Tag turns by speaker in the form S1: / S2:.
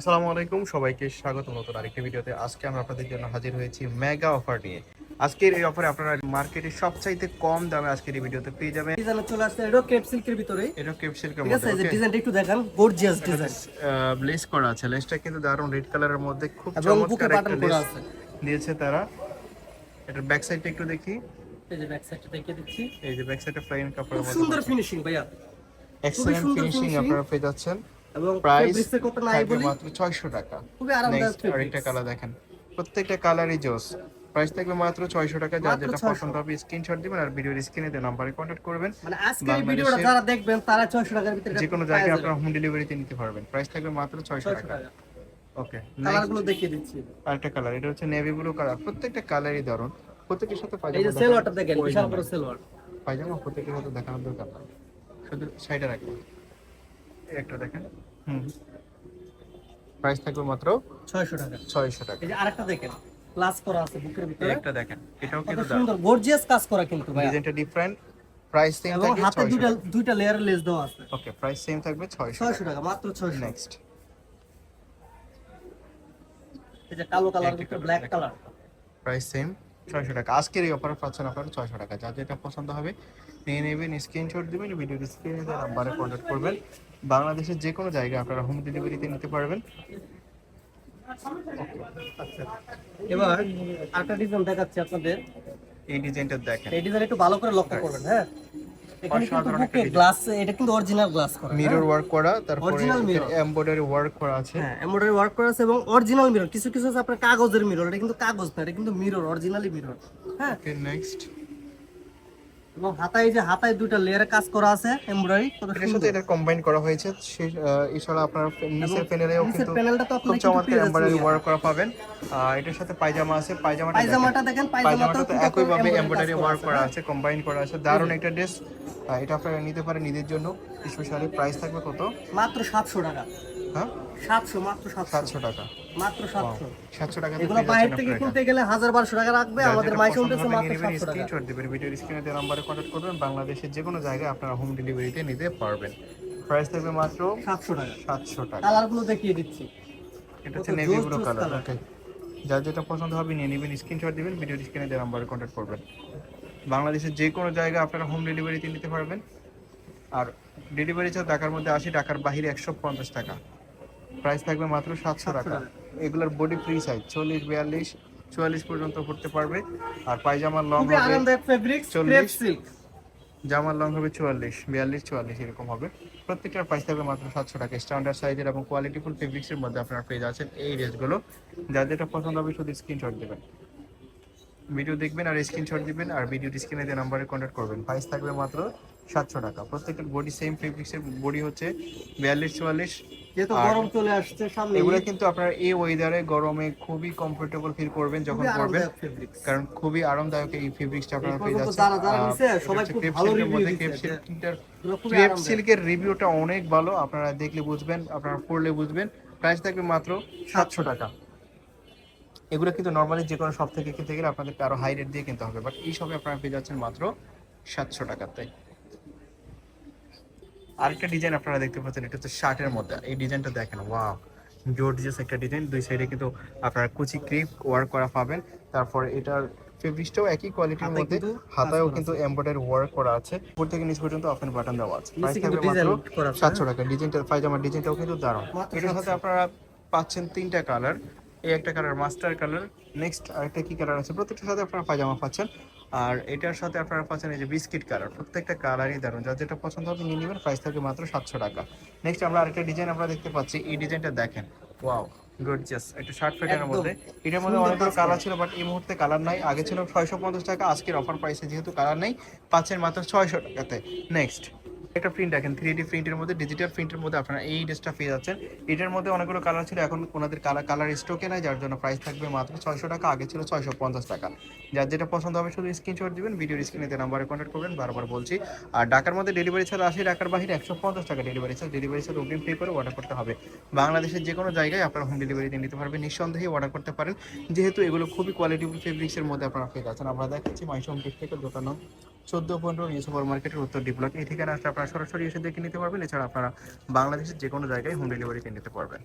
S1: আসসালামু আলাইকুম সবাইকে স্বাগত নতুন আরেকটি ভিডিওতে। আজকে আমরা আপনাদের জন্য হাজির হয়েছি মেগা অফার নিয়ে। আজকের এই অফারে আপনারা মার্কেটে সবচাইতে কম দামে আজকের এই ভিডিওতে পেয়ে যাবেন।
S2: ডিজাইন চলে আসছে এটা ক্রেপ সিল্কের ভিতরে
S1: এটা কেপ সিল্কের
S2: ঠিক আছে ডিজাইনটা একটু দেখান গর্জিয়াস ডিজাইন
S1: লেস করা আছে। লেসটা কিন্তু দারুণ রেড কালারের মধ্যে খুব চমৎকার একটা লেস দিয়েছে তারা। এটার ব্যাক সাইডটা একটু দেখি।
S2: এই যে ব্যাক সাইডটা দেখিয়ে দিচ্ছি।
S1: এই যে ব্যাক সাইডটা ফ্লাইন কাপড়ের মধ্যে
S2: সুন্দর ফিনিশিং ভাইয়া।
S1: এক্সেলেন্ট ফিনিশিং আপনারা পেয়ে যাচ্ছেন।
S2: এবং
S1: প্রাইস
S2: ফেব্রিক্সের কথা নাই বলি
S1: মাত্র 600 টাকা।
S2: খুবই আরামদায়ক
S1: আরেকটা কালার দেখেন। প্রত্যেকটা কালারই জোস। প্রাইস থাকবে মাত্র 600 টাকা
S2: মাত্র
S1: যেটা পছন্দ হবে স্ক্রিনশট দিবেন আর ভিডিওর স্ক্রিনে দেওয়া নম্বরে কন্ট্যাক্ট করবেন।
S2: মানে আজকের এই ভিডিওটা যারা দেখবেন তারা 600 টাকার ভিতরে
S1: যে কোনো জায়গায় আপনারা হোম ডেলিভারিতে নিতে পারবেন। প্রাইস থাকবে মাত্র 600
S2: 600
S1: টাকা। ওকে
S2: কালারগুলো দেখিয়ে দিচ্ছি।
S1: আরেকটা কালার এটা হচ্ছে নেভি ব্লু কালার প্রত্যেকটা কালারই দারুণ। প্রত্যেকের সাথে
S2: এই যে সেলওয়ারটা দেখেন বিশাল বড় সেলওয়ার
S1: পায়জামা প্রত্যেকের সাথে দেখানোর দরকার শুধু সাইডে রাখবেন। একটা দেখেন। হুম। প্রাইস থাকবে মাত্র
S2: 600 টাকা।
S1: 600 টাকা।
S2: এই যে আরেকটা দেখেন ক্লাস করা আছে বুকের ভিতরে।
S1: একটা দেখেন এটাও কিন্তু
S2: সুন্দর গর্জিয়াস কাজ করা কিন্তু ভাইয়া।
S1: ডিজাইনটা ডিফারেন্ট প্রাইস সেম
S2: এবং
S1: থাকবে
S2: হাতে
S1: 600
S2: দুইটা দুইটা লেয়ারের লেস দেওয়া আছে।
S1: ওকে প্রাইস সেম থাকবে 600
S2: 600 টাকা মাত্র 600
S1: নেক্সট
S2: এই যে কালো কালার
S1: একটা
S2: ব্ল্যাক কালার
S1: প্রাইস সেম 600 টাকা। আজকের এই অফার পাচ্ছেন আপনারা 600 টাকা। যা যেটা পছন্দ হবে নিয়ে নেবেন স্ক্রিনশট দেবেন ভিডিও স্ক্রিনে দেওয়া নাম্বারে কন্ট্যাক্ট করবেন। বাংলাদেশের যে কোনো জায়গায় আপনারা হোম ডেলিভারিতে নিতে পারবেন।
S2: এবার আরেকটা ডিজাইন দেখাচ্ছি আপনাদের
S1: এই ডিজাইনটা দেখেন।
S2: এই ডিজাইন একটু ভালো করে লক্ষ্য করবেন হ্যাঁ? এখানে কিন্তু বুকে গ্লাস এটা কিন্তু অরিজিনাল গ্লাস করা।
S1: মিরর ওয়ার্ক করা তারপরে
S2: অরিজিনাল mirror।
S1: এমব্রয়ডারি ওয়ার্ক করা আছে।
S2: হ্যাঁ এমব্রয়ডারি ওয়ার্ক করা আছে এবং অরিজিনাল মিরর কিছু কিছু আছে আপনার কাগজের মিরর এটা কিন্তু কাগজ না এটা কিন্তু মিরর অরিজিনালি মিরর হ্যাঁ।
S1: ওকে নেক্সট
S2: এবং হাতায় যে হাতায় দুইটা লেয়ারে কাজ করা আছে এমব্রয়ডারি
S1: এটার সাথে এটা কম্বাইন করা হয়েছে এছাড়া আপনার নিচের প্যানেলেও কিন্তু
S2: প্যানেলটা তো
S1: চমৎকার এমব্রয়ডারি ওয়ার্ক করা পাবেন। আর এটার সাথে পায়জামা আছে পায়জামাটা
S2: পায়জামাটা দেখেন
S1: পায়জামাটা তো একই ভাবে এমব্রয়ডারি ওয়ার্ক করা
S2: হ্যাঁ?
S1: আছে কম্বাইন করা আছে। দারুণ একটা ড্রেস এটা আপনারা নিতে পারেন নিজের জন্য। স্পেশালি প্রাইস থাকবে কত?
S2: মাত্র 700 টাকা।
S1: হ্যাঁ?
S2: 700 মাত্র 700
S1: সাতশো টাকা।
S2: মাত্র 700
S1: সাতশো। টাকা
S2: এগুলো বাইরে থেকে কিনতে গেলে হাজার বারোশো টাকা রাখবে আমাদের মাত্র সাতশো টাকা।
S1: স্ক্রিনশট দিবেন ভিডিওর স্ক্রিনে দেওয়া নাম্বারে কন্ট্যাক্ট করবেন বাংলাদেশের যে কোনো জায়গায় আপনারা হোম ডেলিভারিতে নিতে পারবেন। প্রাইস থাকবে মাত্র
S2: সাতশো টাকা।
S1: সাতশো টাকা।
S2: কালারগুলো দেখিয়ে দিচ্ছি।
S1: এটা হচ্ছে নেভি ব্লু কালার ওকে যার যেটা পছন্দ হবে নিয়ে নেবেন স্ক্রিনশট দিবেন ভিডিওর স্ক্রিনে দেওয়া নাম্বারে কন্ট্যাক্ট করবেন। বাংলাদেশের যে কোনো জায়গায় আপনারা হোম ডেলিভারিতে নিতে পারবেন। আর ডেলিভারি চার্জ ঢাকার মধ্যে আশি টাকার বাহিরে একশো পঞ্চাশ টাকা। প্রাইস থাকবে মাত্র সাতশো টাকা। এগুলোর বডি ফ্রি সাইজ চল্লিশ বিয়াল্লিশ চুয়াল্লিশ পর্যন্ত পড়তে পারবে। আর পায়জামার লং হবে
S2: আরামদায়ক ফেব্রিক্স
S1: 40
S2: ক্রেপ সিল্ক
S1: জামার লং হবে চুয়াল্লিশ বিয়াল্লিশ চুয়াল্লিশ এরকম হবে। প্রত্যেকটার প্রাইস থাকবে মাত্র সাতশো টাকা। স্ট্যান্ডার্ড সাইজের এবং কোয়ালিটিফুল ফেব্রিক্সের মধ্যে আপনার পেয়ে যাচ্ছেন এই ড্রেসগুলো যার যেটা পছন্দ হবে শুধু স্ক্রিনশট দেবেন। ভিডিও দেখবেন আর স্ক্রিনশট দিবেন আর ভিডিও স্ক্রিনে যে নাম্বারে কন্ট্যাক্ট করবেন। প্রাইস থাকবে মাত্র সাতশো টাকা। প্রত্যেকটার বডি সেম ফেব্রিক্সের বডি হচ্ছে বিয়াল্লিশ চুয়াল্লিশ।
S2: যেহেতু গরম চলে আসছে সামনে
S1: এগুলো কিন্তু আপনারা এই ওয়েদারে গরমে খুবই কমফোর্টেবল ফিল করবেন যখন পরবেন। কারণ খুবই আরামদায়ক এই ফেব্রিক্সটা আপনারা পেয়ে যাচ্ছেন। ক্রেপ সিল্কের রিভিউটা অনেক ভালো আপনারা দেখলে বুঝবেন আপনারা পড়লে বুঝবেন। প্রাইস থাকবে মাত্র সাতশো টাকা। এগুলো কিন্তু নর্মালি যে কোনো শপ থেকে কিনতে গেলে আপনাদেরকে আরও হাই রেট দিয়ে কিনতে হবে বাট এই শপে আপনারা পেয়ে যাচ্ছেন মাত্র সাতশো টাকাতে। আরেকটা ডিজাইন আপনারা দেখতে পাচ্ছেন এটা হচ্ছে শার্টের মধ্যে। এই ডিজাইনটা দেখেন ওয়াও জর্জিয়াস একটা ডিজাইন দুই সাইডে কিন্তু আপনারা কুচি ক্রিপ ওয়ার্ক করা পাবেন। তারপর এটার ফেব্রিক্সটাও একই কোয়ালিটির মধ্যে। হাতায়ও কিন্তু এমব্রয়ডারি ওয়ার্ক করা আছে। উপর থেকে নিচ পর্যন্ত ওপেন বাটন দেওয়া আছে। প্রাইস থাকবে
S2: ডিজাইন
S1: মাত্র
S2: করা আছে
S1: সাতশো টাকা। ডিজাইনটা পায়জামার ডিজাইনটাও কিন্তু দারুণ। এটার সাথে আপনারা পাচ্ছেন তিনটা কালার এই একটা কালার মাস্টার কালার নেক্সট আরেকটা কি কালার আছে? প্রত্যেকটার সাথে আপনারা পায়জামা পাচ্ছেন। আর এটার সাথে আপনারা পাচ্ছেন এই যে বিস্কিট কালার প্রত্যেকটা কালারই দারুণ যার যেটা পছন্দ হবে নিয়ে নেবেন প্রাইস থাকবে মাত্র সাতশো টাকা। নেক্সট আমরা আরেকটা ডিজাইন আমরা দেখতে পাচ্ছি। এই ডিজাইনটা দেখেন। ওয়াও গর্জিয়াস একটা শার্ট প্যাটার্নের। মধ্যে। এটার মধ্যে অনেকগুলো কালার ছিল বাট এই মুহূর্তে কালার নাই। আগে ছিল ছয়শো পঞ্চাশ টাকা আজকের অফার প্রাইসে যেহেতু কালার নেই পাচ্ছেন মাত্র ছয়শো টাকাতে। নেক্সট একটা প্রিন্ট দেখেন থ্রি ডি প্রিন্টের মধ্যে ডিজিটাল প্রিন্টের মধ্যে আপনারা এই ড্রেসটা পেয়ে যাচ্ছেন। এটার মধ্যে অনেকগুলো কালার ছিল, এখন ওনাদের কালার কালার স্টকে নাই, যার জন্য প্রাইস থাকবে মাত্র ছয়শো টাকা, আগে ছিল ছয়শো পঞ্চাশ টাকা। যার যেটা পছন্দ হবে শুধু স্ক্রিনশট দিবেন ভিডিওর স্ক্রিনে নাম্বারে কন্ট্যাক্ট করবেন, বারবার বলছি। আর ঢাকার মধ্যে ডেলিভারি চার্জ আসে ঢাকার বাইরে, একশো পঞ্চাশ টাকা ডেলিভারি চার্জ ডেলিভারি চার্জ অগ্রিম পে করে অর্ডার করতে হবে। বাংলাদেশের যে কোনো জায়গায় আপনারা হোম ডেলিভারি দিয়ে নিতে পারবেন, নিঃসন্দেহে অর্ডার করতে পারেন। যেহেতু এগুলো খুবই কোয়ালিটিফুল ফেব্রিক্সের মধ্যে আপনারা পেয়ে যাচ্ছেন। আমরা দেখাচ্ছি মাইশোম থেকে দোকান চোদ্দ পনেরো নিউ সুপার মার্কেটের উত্তর ডিপ্লক এই ঠিকানা আসলে আপনারা সরাসরি এসে দেখে নিতে পারবেন। এছাড়া আপনারা বাংলাদেশের যে কোনো জায়গায় হোম ডেলিভারিতে নিতে পারবেন।